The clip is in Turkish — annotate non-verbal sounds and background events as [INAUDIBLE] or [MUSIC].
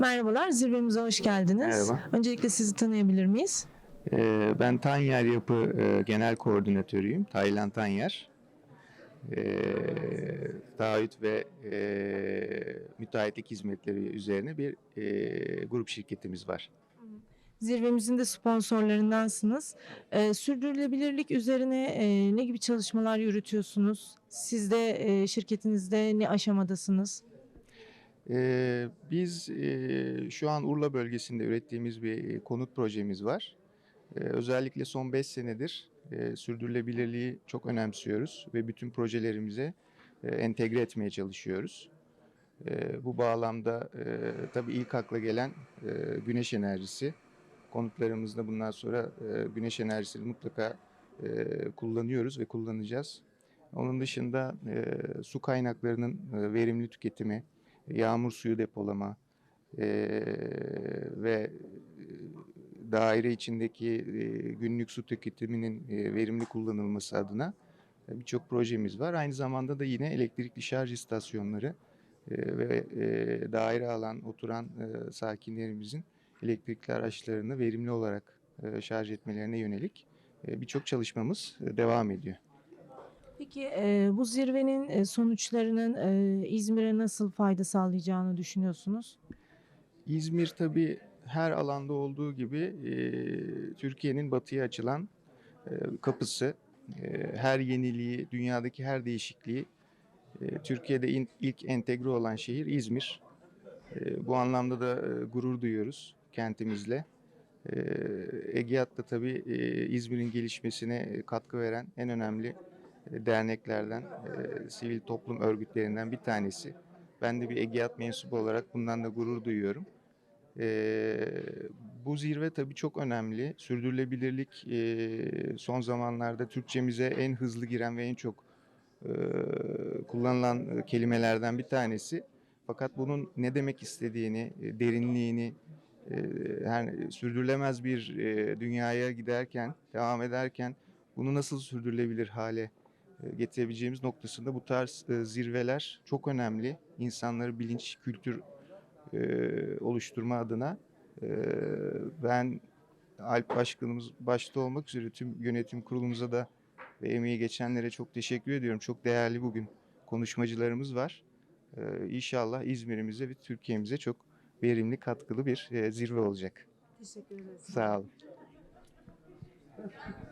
Merhabalar, zirvemize hoş geldiniz. Merhaba. Öncelikle sizi tanıyabilir miyiz? Ee, Ben Tanyer Yapı e, Genel Koordinatörüyüm. Taylan Tanyer. Ee, Taahhüt ve e, müteahhitlik hizmetleri üzerine bir e, grup şirketimiz var. Zirvemizin de sponsorlarındansınız. Ee, sürdürülebilirlik üzerine e, ne gibi çalışmalar yürütüyorsunuz? Siz de e, şirketinizde ne aşamadasınız? Ee, Biz e, şu an Urla bölgesinde ürettiğimiz bir konut projemiz var. Ee, Özellikle son 5 senedir e, sürdürülebilirliği çok önemsiyoruz ve bütün projelerimize e, entegre etmeye çalışıyoruz. E, Bu bağlamda e, tabii ilk akla gelen e, güneş enerjisi. Konutlarımızda bundan sonra e, güneş enerjisini mutlaka e, kullanıyoruz ve kullanacağız. Onun dışında e, su kaynaklarının e, verimli tüketimi, yağmur suyu depolama e, ve daire içindeki e, günlük su tüketiminin e, verimli kullanılması adına e, birçok projemiz var. Aynı zamanda da yine elektrikli şarj istasyonları e, ve e, daire alan oturan e, sakinlerimizin elektrikli araçlarını verimli olarak e, şarj etmelerine yönelik e, birçok çalışmamız e, devam ediyor. Peki e, bu zirvenin sonuçlarının e, İzmir'e nasıl fayda sağlayacağını düşünüyorsunuz? İzmir tabii her alanda olduğu gibi e, Türkiye'nin batıya açılan e, kapısı. E, her yeniliği, dünyadaki her değişikliği e, Türkiye'de in- ilk entegre olan şehir İzmir. E, bu anlamda da e, gurur duyuyoruz kentimizle. E, Egeat da tabii e, İzmir'in gelişmesine katkı veren en önemli derneklerden, e, sivil toplum örgütlerinden bir tanesi. Ben de bir Egeat mensubu olarak bundan da gurur duyuyorum. Ee, bu zirve tabii çok önemli. Sürdürülebilirlik e, son zamanlarda Türkçemize en hızlı giren ve en çok e, kullanılan kelimelerden bir tanesi. Fakat bunun ne demek istediğini, e, derinliğini, e, yani sürdürülemez bir e, dünyaya giderken, devam ederken bunu nasıl sürdürülebilir hale e, getirebileceğimiz noktasında bu tarz e, zirveler çok önemli. İnsanları bilinç, kültür e, oluşturma adına e, ben Alp Başkanımız başta olmak üzere tüm yönetim kurulumuza da ve emeği geçenlere çok teşekkür ediyorum. Çok değerli bugün konuşmacılarımız var. İnşallah İzmir'imize ve Türkiye'mize çok verimli, katkılı bir zirve olacak. Teşekkür ederiz. Sağ olun. [LAUGHS]